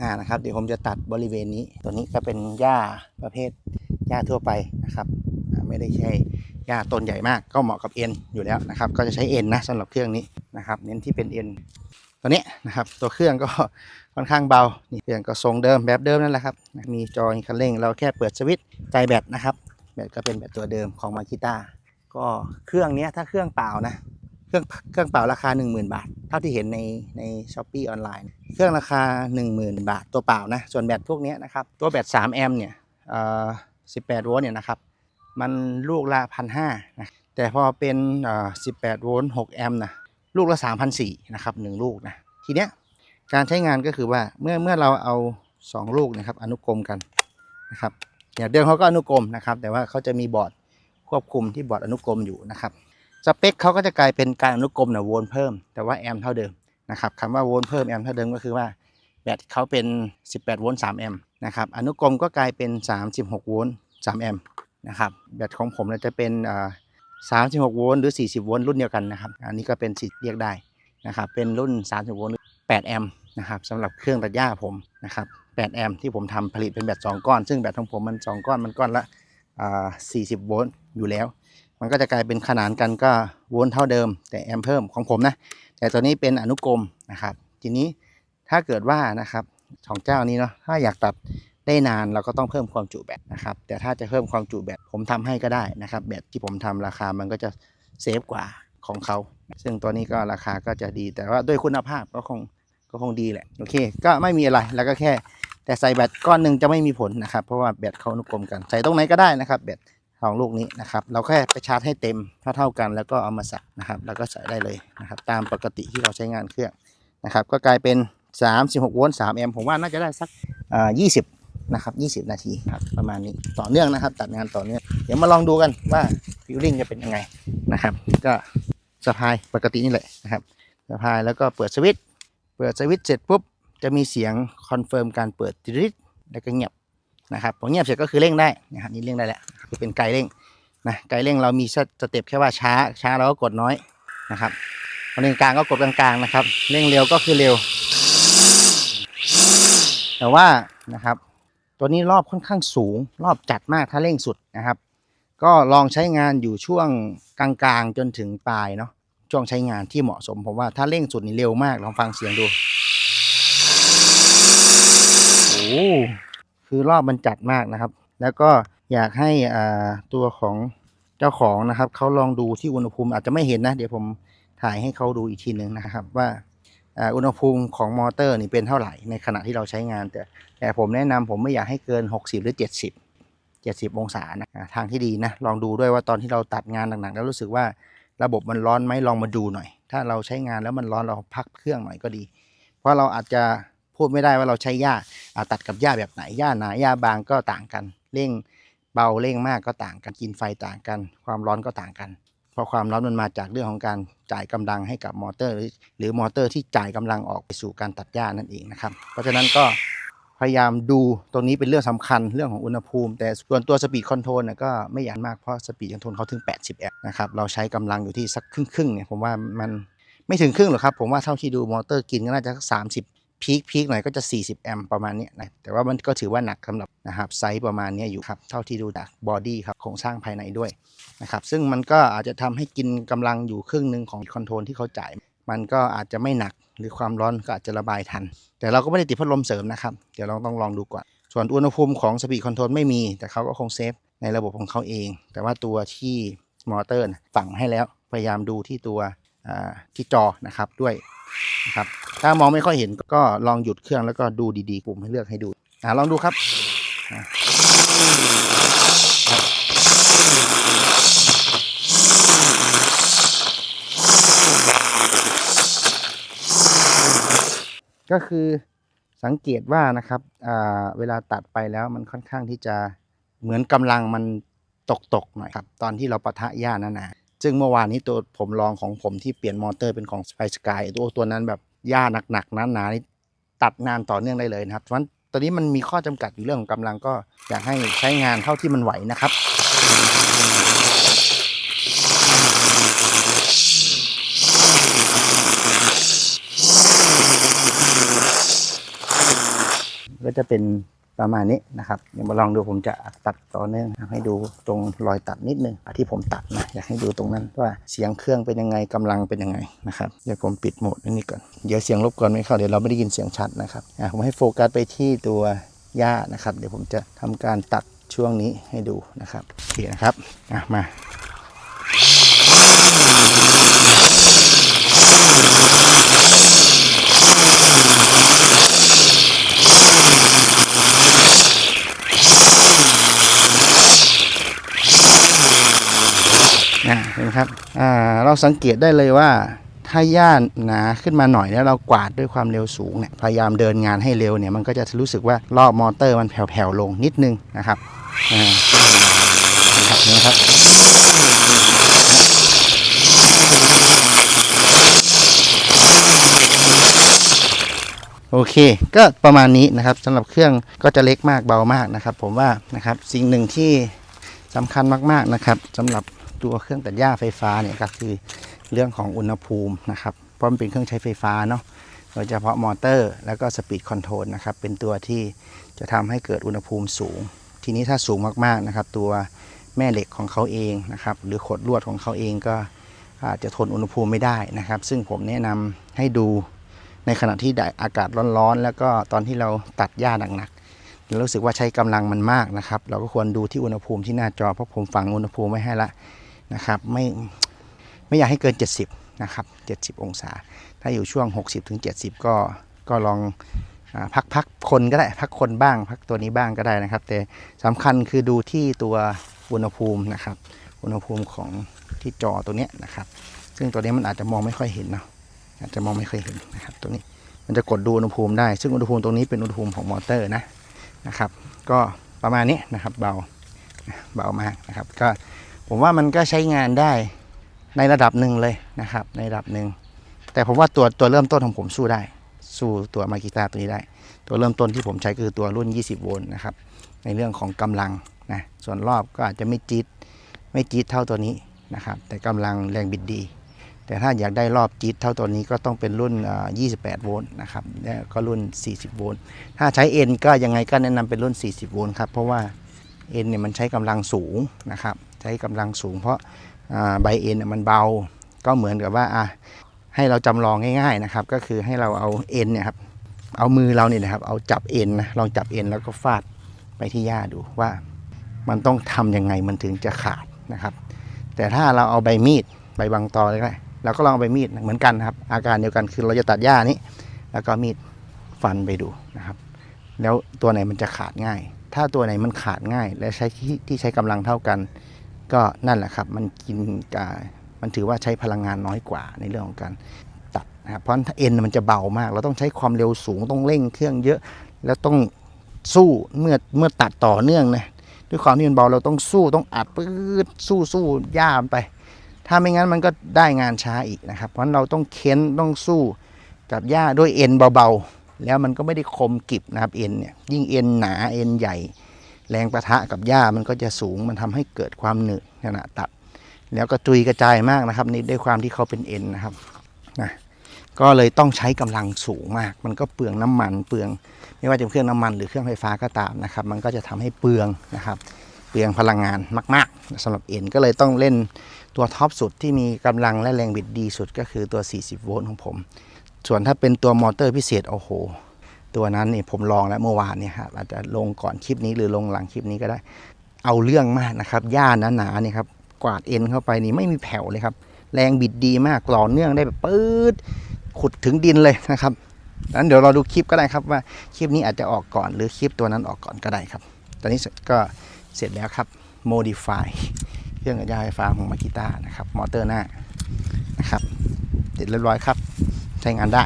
อ่านะครับเดี๋ยวผมจะตัดบริเวณนี้ ตัวนี้ก็เป็นหญ้าประเภทหญ้าทั่วไปนะครับ ไม่ได้ใช่หญ้าต้นใหญ่มากก็เหมาะกับเอ็นอยู่แล้วนะครับ ก็จะใช้เอ็นนะสำหรับเครื่องนี้นะครับ เน้นที่เป็นเอ็นตัวนี้นะครับ ตัวเครื่องก็ค่อนข้างเบานี่เครื่องก็ทรงเดิมแบบเดิมนั่นแหละครับ มีจอคันเร่ง เราแค่เปิดสวิตช์ใจแบตนะครับแบตก็เป็นแบตตัวเดิมของมาคิต้าก็เครื่องนี้ถ้าเครื่องเปล่านะ เครื่องเครื่องเป่าราคา 10,000 บาท เท่าที่เห็นในในช้อปปีออนไลน์เครื่องราคา 10,000 บาท ตัวเปล่านะ ส่วนแบตพวกนี้นะครับ ตัวแบต3แอมป์เนี่ยเอ่อ18 โวลต์เนี่ยนะครับ มันลูกละ1,500นะแต่พอเป็นเอ่อ18 โวลต์6แอมป์นะลูกละ3,400นะครับหนึ่งลูกนะ ทีเนี้ยการใช้งานก็คือว่าเมื่อเมื่อเราเอา 2 ลูกนะครับอนุกรมกันนะครับอย่างเดิมเขาก็อนุกรมนะครับ แต่ว่าเขาจะมีบอร์ดควบคุมที่บอร์ดอนุกรมอยู่นะครับ สเปคเขาก็จะกลายเป็นการอนุกรมนะโวลต์เพิ่ม แต่ว่าแอมป์เท่าเดิมนะครับคำว่าโวลต์เพิ่มแอมป์เท่าเดิมก็คือว่าแบตเขาเป็น 18 โวลต์ 3 แอมป์นะครับ อนุกรมก็กลายเป็น 36 โวลต์ 3 แอมป์นะครับ แบตของผมจะเป็น 36 โวลต์หรือ 40 โวลต์รุ่นเดียวกันนะครับ อันนี้ก็เป็นสิทธิ์เรียกได้นะครับ เป็นรุ่น 30 โวลต์หรือ8แอมป์นะครับสำหรับเครื่องตัดหญ้าผมนะครับ 8 แอมป์ที่ผมทำผลิตเป็นแบต 2 ก้อน ซึ่งแบตของผมมัน 2 ก้อนมันก้อนละ 40 โวลต์อยู่แล้ว มันก็จะกลายเป็นขนานกันก็โวลต์เท่าเดิม แต่แอมเพิ่มของผมนะ แต่ตัวนี้เป็นอนุกรมนะครับ ทีนี้ถ้าเกิดว่านะครับของเจ้านี้เนาะถ้าอยากตัดได้นานเราก็ต้องเพิ่มความจุแบตนะครับ แต่ถ้าจะเพิ่มความจุแบตผมทำให้ก็ได้นะครับแบตที่ผมทำราคามันก็จะเซฟกว่าของเขา ซึ่งตัวนี้ก็ราคาก็จะดี แต่ว่าด้วยคุณภาพก็คงก็คงดีแหละโอเค ก็ไม่มีอะไรแล้วก็แค่ แต่ใส่แบตก้อนหนึ่งจะไม่มีผลนะครับ เพราะว่าแบตเขาอนุกรมกันใส่ตรงไหนก็ได้นะครับแบต สองลูกนี้นะครับ เราแค่ไปชาร์จให้เต็มเท่าเท่ากัน แล้วก็เอามาใส่นะครับ แล้วก็ใส่ได้เลยนะครับ ตามปกติที่เราใช้งานเครื่องนะครับ ก็กลายเป็น 36 โวลต์ 3 แอมป์ ผมว่าน่าจะได้สักอ่า20นะครับ20 นาทีครับ ประมาณนี้ต่อเนื่องนะครับ ตัดงานต่อเนื่อง เดี๋ยวมาลองดูกันว่าฟิลลิ่งจะเป็นยังไงนะครับ ก็สะพายปกตินี่แหละนะครับสะพายแล้วก็เปิดสวิตช์ เปิดสวิตช์เสร็จปุ๊บ จะมีเสียงคอนเฟิร์มการเปิดติดแล้วก็เงียบนะครับพอเงียบเสร็จก็คือเร่งได้นะครับนี่เร่งได้แล้ว คือเป็นไกลเร่งนะไกลเร่งเรามีสเต็ปแค่ว่าช้าช้าเราก็กดน้อยนะครับพอเร่งกลางก็กดกลางๆนะครับเร่งเร็วก็คือเร็ว แต่ว่านะครับตัวนี้รอบค่อนข้างสูง รอบจัดมากถ้าเร่งสุดนะครับ ก็ลองใช้งานอยู่ช่วงกลางๆจนถึงปลายเนาะช่วงใช้งานที่เหมาะสมผมว่าถ้าเร่งสุดนี่เร็วมากลองฟังเสียงดูโอ้คือรอบมันจัดมากนะครับ แล้วก็ อยากให้ตัวของเจ้าของนะครับเขาลองดูที่อุณหภูมิอาจจะไม่เห็นนะ เดี๋ยวผมถ่ายให้เขาดูอีกทีหนึ่งนะครับว่าอุณหภูมิของมอเตอร์นี่เป็นเท่าไหร่ในขณะที่เราใช้งาน แต่แต่ผมแนะนำผมไม่อยากให้เกิน 60 หรือ 70 70 องศานะทางที่ดีนะลองดูด้วยว่าตอนที่เราตัดงานหนักๆแล้วรู้สึกว่าระบบมันร้อนไหมลองมาดูหน่อย ถ้าเราใช้งานแล้วมันร้อนเราพักเครื่องหน่อยก็ดี เพราะเราอาจจะพูดไม่ได้ว่าเราใช้หญ้าตัดกับหญ้าแบบไหนหญ้าหนาหญ้าบางก็ต่างกัน เร่ง เบาเร่งมากก็ต่างกันกินไฟต่างกัน ความร้อนก็ต่างกัน เพราะความร้อนมันมาจากเรื่องของการจ่ายกำลังให้กับมอเตอร์ หรือหรือมอเตอร์ที่จ่ายกำลังออกไปสู่การตัดหญ้านั่นเองนะครับ เพราะฉะนั้นก็พยายามดูตรงนี้เป็นเรื่องสำคัญเรื่องของอุณหภูมิ แต่ส่วนตัวสปีดคอนโทรลน่ะก็ไม่อยากมากเพราะสปีดคอนโทรลเขาถึง 80 แอมป์นะครับเราใช้กำลังอยู่ที่สักครึ่งครึ่งเนี่ยผมว่ามันไม่ถึงครึ่งหรอกครับ ผมว่าเท่าที่ดูมอเตอร์กินก็น่าจะสัก30 พีคพีคหน่อยก็จะ 40 แอมป์ประมาณนี้นะแต่ว่ามันก็ถือว่าหนักสำหรับนะครับไซส์ประมาณนี้อยู่ครับ เท่าที่ดูจากบอดี้ครับโครงสร้างภายในด้วยนะครับซึ่งมันก็อาจจะทำให้กินกำลังอยู่ครึ่งหนึ่งของคอนโทรลที่เขาจ่าย มันก็อาจจะไม่หนักหรือความร้อนก็อาจจะระบายทัน แต่เราก็ไม่ได้ติดพัดลมเสริมนะครับ เดี๋ยวเราต้องลองดูก่อน ส่วนอุณหภูมิของสปีดคอนโทรลไม่มี แต่เขาก็คงเซฟในระบบของเขาเอง แต่ว่าตัวที่มอเตอร์ฝังให้แล้วพยายามดูที่ตัวที่จอนะครับด้วยนะครับ ถ้ามองไม่ค่อยเห็นก็ลองหยุดเครื่องแล้วก็ดูดีๆปุ่มให้เลือกให้ดูอ่าลองดูครับก็คือสังเกตว่านะครับเวลาตัดไปแล้วมันค่อนข้างที่จะเหมือนกำลังมันตกๆหน่อยครับ ตอนที่เราปะทะหญ้านั่นนะซึ่งเมื่อวานนี้ตัวผมลองของผมที่เปลี่ยนมอเตอร์เป็นของ Sky Sky ตัวตัวนั้นแบบ หญ้าหนักๆหนาๆนี่ตัดงานต่อเนื่องได้เลยนะครับเพราะฉะนั้นตอนนี้มันมีข้อจำกัดอยู่เรื่องของกำลังก็อยากให้ใช้งานเท่าที่มันไหวนะครับก็จะเป็น ประมาณนี้นะครับเดี๋ยวมาลองดูผมจะตัดต่อเนื่องให้ดูตรงรอยตัดนิดนึงที่ผมตัดนะอยากให้ดูตรงนั้นว่าเสียงเครื่องเป็นยังไงกำลังเป็นยังไงนะครับเดี๋ยวผมปิดโหมดนนี้ก่อนเดี๋ยวเสียงรบกวนไม่เข้าเดี๋ยวเราไม่ได้ยินเสียงชัดนะครับอะผมให้โฟกัสไปที่ตัวหญ้านะครับ เดี๋ยวผมจะทำการตัดช่วงนี้ให้ดูนะครับโอเคนะครับอะมา นะเห็นไหมครับอ่าเราสังเกตได้เลยว่าถ้าหญ้าหนาขึ้นมาหน่อยแล้วเรากวาดด้วยความเร็วสูงเนี่ยพยายามเดินงานให้เร็วเนี่ยมันก็จะรู้สึกว่ารอบมอเตอร์มันแผ่วๆลงนิดนึงนะครับอ่านะครับนี่ครับโอเค ก็ประมาณนี้นะครับสำหรับเครื่องก็จะเล็กมากเบามากนะครับ ผมว่านะครับสิ่งหนึ่งที่สำคัญมากๆนะครับสำหรับ ตัวเครื่องตัดหญ้าไฟฟ้าเนี่ยก็คือเรื่องของอุณหภูมินะครับเพราะมันเป็นเครื่องใช้ไฟฟ้าเนาะโดยเฉพาะมอเตอร์ แล้วก็สปีดคอนโทรลนะครับเป็นตัวที่จะทำให้เกิดอุณหภูมิสูง ทีนี้ถ้าสูงมากๆนะครับ ตัวแม่เหล็กของเขาเองนะครับหรือขดลวดของเขาเองก็อาจจะทนอุณหภูมิไม่ได้นะครับ ซึ่งผมแนะนำให้ดูในขณะที่ได้อากาศร้อนๆ แล้วก็ตอนที่เราตัดหญ้าหนักๆเรารู้สึกว่าใช้กำลังมันมากนะครับ เราก็ควรดูที่อุณหภูมิที่หน้าจอเพราะผมฝังอุณหภูมิไว้ให้ละ นะครับไม่ไม่อยากให้เกิน 70 นะครับ 70 องศา ถ้าอยู่ช่วง 60ถึง70ก็ก็ลองอพักพักคนก็ได้พักคนบ้าง พักตัวนี้บ้างก็ได้นะครับ แต่สำคัญคือดูที่ตัวอุณหภูมินะครับ อุณหภูมิของที่จอตัวนี้นะครับ ซึ่งตัวนี้มันอาจจะมองไม่ค่อยเห็นเนาะอาจจะมองไม่ค่อยเห็นนะครับตัวนี้มันจะกดดูอุณหภูมิได้ ซึ่งอุณหภูมิตรงนี้เป็นอุณหภูมิของมอเตอร์นะนะครับ ก็ประมาณนี้นะครับเบาเบามากนะครับ ก็ ผมว่ามันก็ใช้งานได้ในระดับหนึ่งเลยนะครับ ในระดับหนึ่งแต่ผมว่าตัวตัวเริ่มต้นของผมสู้ได้ สู้ตัวมากิตาตัวนี้ได้ ตัวเริ่มต้นที่ผมใช้คือตัวรุ่น 20 โวลต์นะครับ ในเรื่องของกำลังนะส่วนรอบก็อาจจะไม่จี๊ดไม่จี๊ดเท่าตัวนี้นะครับ แต่กำลังแรงบิดดี แต่ถ้าอยากได้รอบจี๊ดเท่าตัวนี้ก็ต้องเป็นรุ่นอ่อ28 โวลต์นะครับแล้วก็รุ่น 40 โวลต์ถ้าใช้ N ก็ยังไงก็แนะนำเป็นรุ่น 40 โวลต์ครับเพราะว่า N เนี่ยมันใช้กำลังสูงนะครับ ใช้กำลังสูง เพราะใบเนี่ยมันเบา ก็เหมือนกับว่าอะให้เราจำลองง่ายๆนะครับ ก็คือให้เราเอา N เนี่ยครับเอามือเราเนี่ยนะครับ เอาจับ N นะลองจับ N แล้วก็ฟาดไปที่หญ้าดูว่ามันต้องทำยังไงมันถึงจะขาดนะครับ แต่ถ้าเราเอาใบมีดใบบางตอเลยก็ได้เราก็ลองเอาใบมีดเหมือนกันครับ อาการเดียวกันคือเราจะตัดหญ้านี้ แล้วก็มีดฟันไปดูนะครับ แล้วตัวไหนมันจะขาดง่าย ถ้าตัวไหนมันขาดง่าย และใช้ที่ที่ใช้กำลังเท่ากัน ก็นั่นแหละครับ มันกินกามันถือว่าใช้พลังงานน้อยกว่าในเรื่องของการตัดนะครับเพราะถ้าเอ็นมันจะเบามาก เราต้องใช้ความเร็วสูงต้องเร่งเครื่องเยอะ แล้วต้องสู้เมื่อเมื่อตัดต่อเนื่องนะด้วยความที่มันเบาเราต้องสู้ต้องอัดปื๊ดสู้สู้ย่ามไป ถ้าไม่งั้นมันก็ได้งานช้าอีกนะครับ เพราะฉะนั้นเราต้องเค้นต้องสู้กับหญ้าด้วยเอ็นเบาๆ แล้วมันก็ไม่ได้คมกิบนะครับเอ็นเนี่ยยิ่งเอ็นหนาเอ็นใหญ่ แรงประทะกับหญ้ามันก็จะสูงมันทำให้เกิดความหนืดขณะตัด แล้วก็จุยกระจายมากนะครับนี่ด้วยความที่เขาเป็นเอ็นนะครับนะก็เลยต้องใช้กำลังสูงมาก มันก็เปลืองน้ำมันเปลือง ไม่ว่าจะเป็นเครื่องน้ำมันหรือเครื่องไฟฟ้าก็ตามนะครับ มันก็จะทำให้เปลืองนะครับ เปลืองพลังงานมาก ๆสำหรับเอ็นก็เลยต้องเล่นตัวท็อปสุดที่มีกำลังและแรงบิดดีสุดก็คือตัว 40 โวลต์ของผม ส่วนถ้าเป็นตัวมอเตอร์พิเศษโอ้โห ตัวนั้นนี่ผมลองแล้วเมื่อวานเนี่ยครับอาจจะลงก่อนคลิปนี้หรือลงหลังคลิปนี้ก็ได้ เอาเรื่องมากนะครับหญ้าหนาๆเนี่ยครับกวาดเอ็นเข้าไปนี่ไม่มีแผ่วเลยครับ แรงบิดดีมากต่อเนื่องได้แบบปื๊ดขุดถึงดินเลยนะครับนั้นเดี๋ยวเราดูคลิปก็ได้ครับว่าคลิปนี้อาจจะออกก่อนหรือคลิปตัวนั้นออกก่อนก็ได้ครับ ตอนนี้ก็เสร็จแล้วครับ modify เครื่องกระจายไฟฟ้าของมากิต้านะครับ มอเตอร์หน้านะครับ เสร็จเรียบร้อยครับ ใช้งานได้